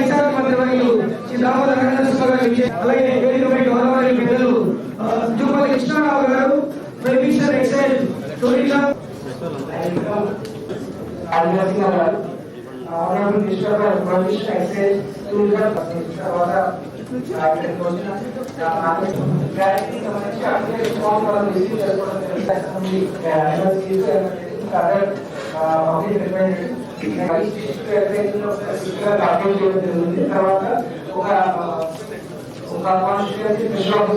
ఇతర మంత్రివర్యులు శ్రీ దామోదర వెంకటేశ్వర గారు విజయ్ అలాగే వేదికపై గౌరవారి పెద్దలు ఆ, జూపల్లి కృష్ణారావు గారు ప్రొఫెసర్ ఎక్సైజ్ టూరిజం ఆదివాసీ గారు ఆనరబుల్ మినిస్టర్ గారు ప్రొఫెసర్ ఎక్సైజ్ టూరిజం తర్వాత తర్వాత ఒక ఒక కాన్స్టిట్యూన్సీ స్పెషల్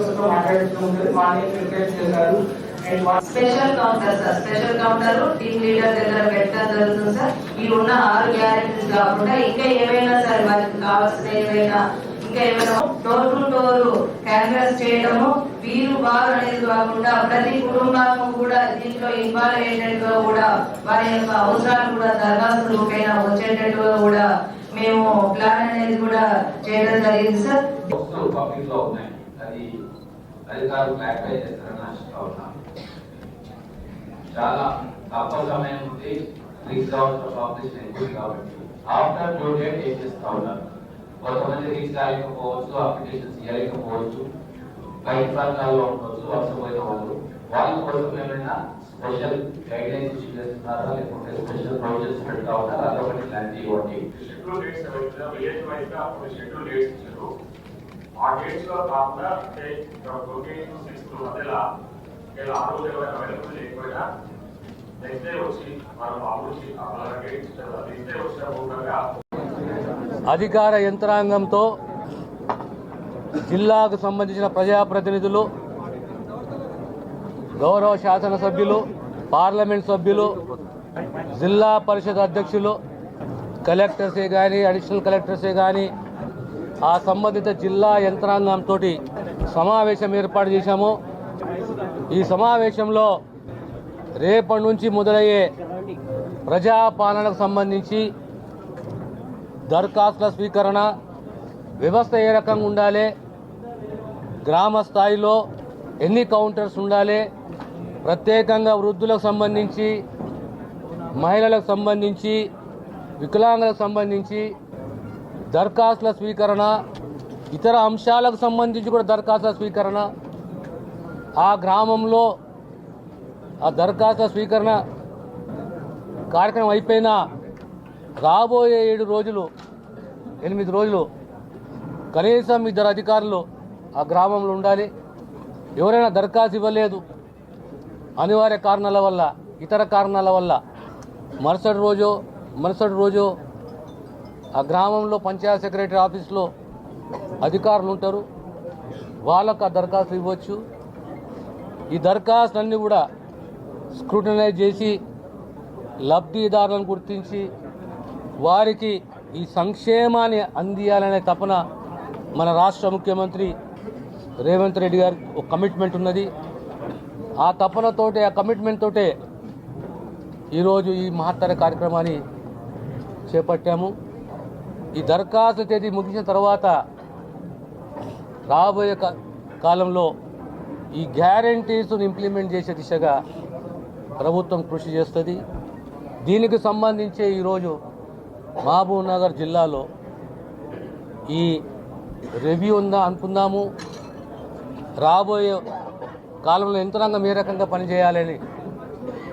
ప్రిపేర్ చేశారు and special counter sir special counter team leader దగ్గర పెట్టడం జరుగుతుంది సార్ మీరు ఉన్న ఆరు గ్యారెంటీస్ కాకుండా ఇంకా ఏమైనా సార్ వారికి కావాల్సిన ఏమైనా ఇంకా డోర్ టు డోర్ క్యాన్వాస్ చేయడము వీరు వారు అనేది కాకుండా ప్రతి కుటుంబం కూడా దీంట్లో ఇన్వాల్వ్ అయ్యేటట్టుగా కూడా వారి యొక్క అవసరాలు కూడా దరఖాస్తులు పైన వచ్చేటట్టుగా కూడా మేము ప్లాన్ అనేది కూడా చేయడం జరిగింది సార్ పబ్లిక్లో ఉన్నాయి. అది అధికారులు క్లారిఫై చేస్తారని ఆశిస్తా ఉన్నాం చాలా తక్కువ సమయం ఉంది. రీచ్ అవర్స్ పాపులేషన్ కాబట్టి ఆఫ్టర్ డ్యూ డేట్ ఏం చేస్తా ఉన్నారు? కొంతమంది రీచ్ కాలేకపోవచ్చు అప్లికేషన్స్ ఇవ్వలేకపోవచ్చు బయట ప్రాంతాల్లో ఉండవచ్చు వర్షపోయిన వాళ్ళు. వాళ్ళ కోసం ఏమైనా స్పెషల్ గైడ్ లైన్స్ ఇష్యూ చేస్తున్నారా? లేకుంటే స్పెషల్ ప్రొవిజన్స్ పెడతా ఉన్నారా? అదొకటి ఇలాంటి ఇవ్వండి షెడ్యూల్ డేట్స్ విలేజ్ వైజ్గా షెడ్యూల్ డేట్స్ ఇచ్చారు. ఆ డేట్స్లో కాకుండా అంటే ట్వంటీ సిక్స్ మధ్యలో ఇలా ఆ రోజు ఎవరైనా అవైలబుల్ నెక్స్ట్ డే వచ్చి ఆ రోజు అలా డేట్స్ ఇచ్చారు. వచ్చిన అధికార యంత్రాంగంతో జిల్లాకు సంబంధించిన ప్రజాప్రతినిధులు గౌరవ శాసనసభ్యులు పార్లమెంట్ సభ్యులు జిల్లా పరిషత్ అధ్యక్షులు కలెక్టర్సే కానీ అడిషనల్ కలెక్టర్సే కానీ ఆ సంబంధిత జిల్లా యంత్రాంగంతో సమావేశం ఏర్పాటు చేశాము. ఈ సమావేశంలో రేపటి నుంచి మొదలయ్యే ప్రజాపాలనకు సంబంధించి దరఖాస్తుల స్వీకరణ వ్యవస్థ ఏ రకంగా ఉండాలి? గ్రామ స్థాయిలో ఎన్ని కౌంటర్స్ ఉండాలి? ప్రత్యేకంగా వృద్ధులకు సంబంధించి మహిళలకు సంబంధించి వికలాంగులకు సంబంధించి దరఖాస్తుల స్వీకరణ ఇతర అంశాలకు సంబంధించి కూడా దరఖాస్తుల స్వీకరణ. ఆ గ్రామంలో ఆ దరఖాస్తుల స్వీకరణ కార్యక్రమం అయిపోయినా రాబోయే ఏడు రోజులు ఎనిమిది రోజులు కనీసం ఇద్దరు అధికారులు ఆ గ్రామంలో ఉండాలి. ఎవరైనా దరఖాస్తు ఇవ్వలేదు. అనివార్య కారణాల వల్ల ఇతర కారణాల వల్ల మరుసటి రోజు మరుసటి రోజు ఆ గ్రామంలో పంచాయత్ సెక్రటరీ ఆఫీస్లో అధికారులు ఉంటారు. వాళ్ళకు ఆ దరఖాస్తు ఇవ్వచ్చు. ఈ దరఖాస్తులన్నీ కూడా స్క్రూటనైజ్ చేసి లబ్ధిదారులను గుర్తించి వారికి ఈ సంక్షేమాన్ని అందియాలనే తపన మన రాష్ట్ర ముఖ్యమంత్రి రేవంత్ రెడ్డి గారికి ఒక కమిట్మెంట్ ఉన్నది. ఆ తపనతోటే ఆ కమిట్మెంట్ తోటే ఈరోజు ఈ మహత్తర కార్యక్రమాన్ని చేపట్టాము. ఈ దరఖాస్తు తేదీ ముగిసిన తర్వాత రాబోయే కాలంలో ఈ గ్యారంటీస్ను ఇంప్లిమెంట్ చేసే దిశగా ప్రభుత్వం కృషి చేస్తుంది. దీనికి సంబంధించే ఈరోజు మహబూబ్నగర్ జిల్లాలో ఈ రెవ్యూ ఉందా అనుకుందాము. రాబోయే కాలంలో యంత్రాంగం ఏ రకంగా పనిచేయాలని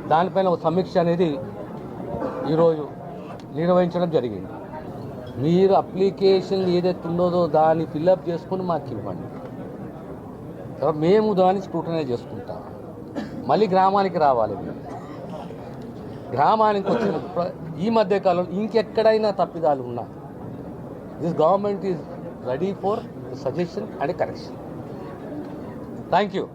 దానిపైన ఒక సమీక్ష అనేది ఈరోజు నిర్వహించడం జరిగింది. మీరు అప్లికేషన్ ఏదైతే ఉన్నదో దాన్ని ఫిల్అప్ చేసుకుని మాకు ఇవ్వండి. మేము దాన్ని స్క్రూటనైజ్ చేసుకుంటాం. మళ్ళీ గ్రామానికి రావాలి మీరు. గ్రామానికి వచ్చిన ఈ మధ్య కాలంలో ఇంకెక్కడైనా తప్పిదాలు ఉన్నా this government is ready for suggestion and correction thank you